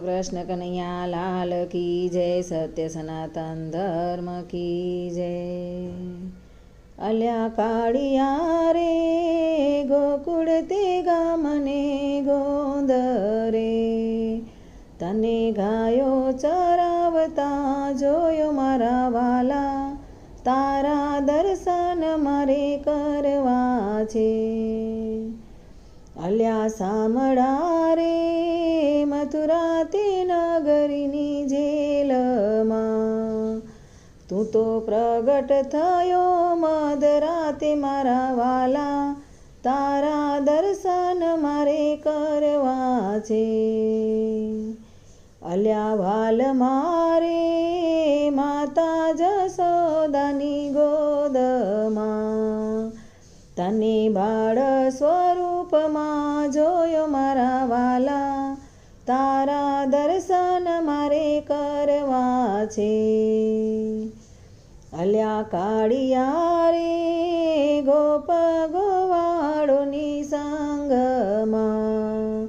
કૃષ્ણ કનૈયા લાલ કી જય, સત્ય સનાતન ધર્મ કી જય. અલ્યા કાળિયા રે, ગોકુળ તે ગામને ગોંદરે. તને ગાયો ચરાવતા જોયો મારા વાલા. તારા દર્શન મારે કરવા છે. અલ્યા સામળા રે મથુરા તે નગરીની જેલમાં. તું તો પ્રગટ થયો મધરાતે મારા વાલા. તારા દર્શન મારે કરવા છે. અલ્યા વાલ મારે માતા જસોદાની ગોદમાં. તને બાળ સ્વરૂપમાં તારા દર્શન મારે કરવા છે. અલ્યા કાળિયા રે ગોપ ગોવાળોની સંગમાં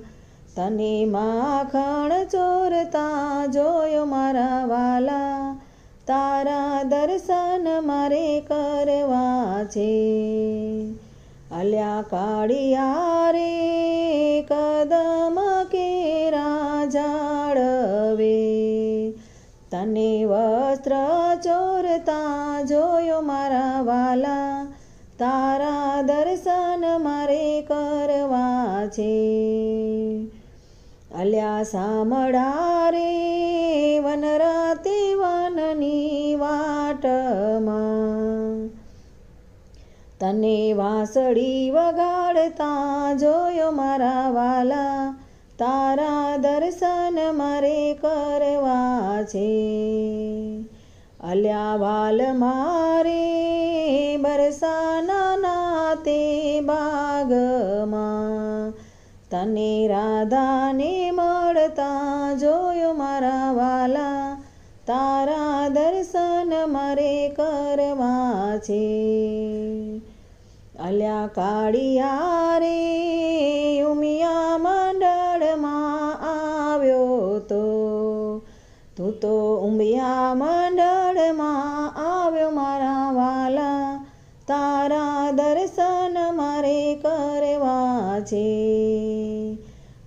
તને માખણ ચોરતા જોયો મારા વાલા. તારા દર્શન મારે કરવા છે. અલ્યા કાળિયા રે કદમ તને વસ્ત્ર ચોરતા જોયો મારા વાલા. તારા દર્શન મારે કરવા છે. અલ્યા સામડા રે વનરાતે વનની વાટમાં. તને વાંસળી વગાડતા જોયો મારા વાલા. તારા દર્શન મારે કરવા છે. અલ્યા વાલ મારે બરસાના નાતે બાગમાં. તને રાધાને મળતા જોયો મારા વાલા. તારા દર્શન મારે કરવા છે. અલ્યા કાળિયા રે તું તો ઉમિયા મંડળમાં આવ્યો મારા વાલા. તારા દર્શન મારે કરવા છે.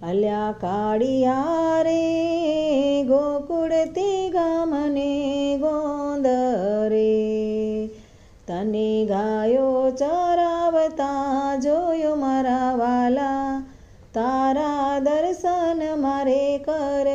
અલ્યા કાળિયા રે ગોકુળતી ગામને ગોંદરે તને ગાયો ચરાવતા જોયો મારા વાલા. તારા દર્શન મારે કર